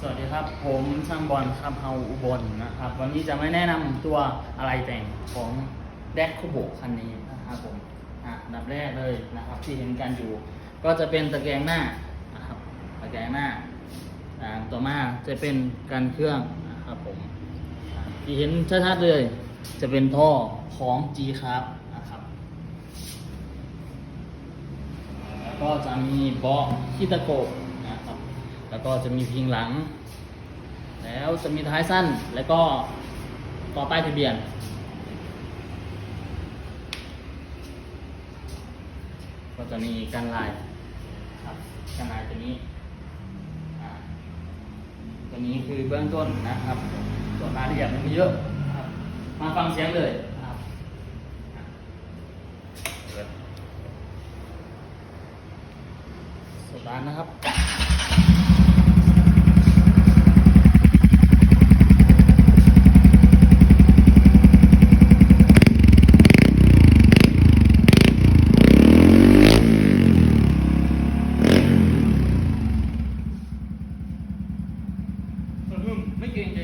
สวัสดีครับ ผมช่างบอลครับเฮาอุบลนะครับ วันนี้จะไม่แนะนำตัวอะไรแต่งของแดกคูโบคันนี้นะครับผมอะดับแรกเลยนะครับ ที่เห็นกันอยู่ ก็จะเป็นตะแกรงหน้านะครับตะแกรงหน้าอ่าต่อมาจะเป็นการเครื่องนะครับผมที่เห็นชัดๆเลย จะเป็นท่อของ G ครับนะครับแล้วก็จะมีเบาะคิตะโกบ ก็จะมีพิงหลัง แล้วจะมีท้ายสั้นแล้วก็ต่อป้ายทะเบียน ก็จะมีกันลายครับกันลายตัวนี้ตัวนี้คือเบื้องต้นนะครับส่วนรายละเอียดมันม่เยอะมาฟังเสียงเลยนะครับอะเปิดสตาร์ทนะครับ ไม่เกรงใจ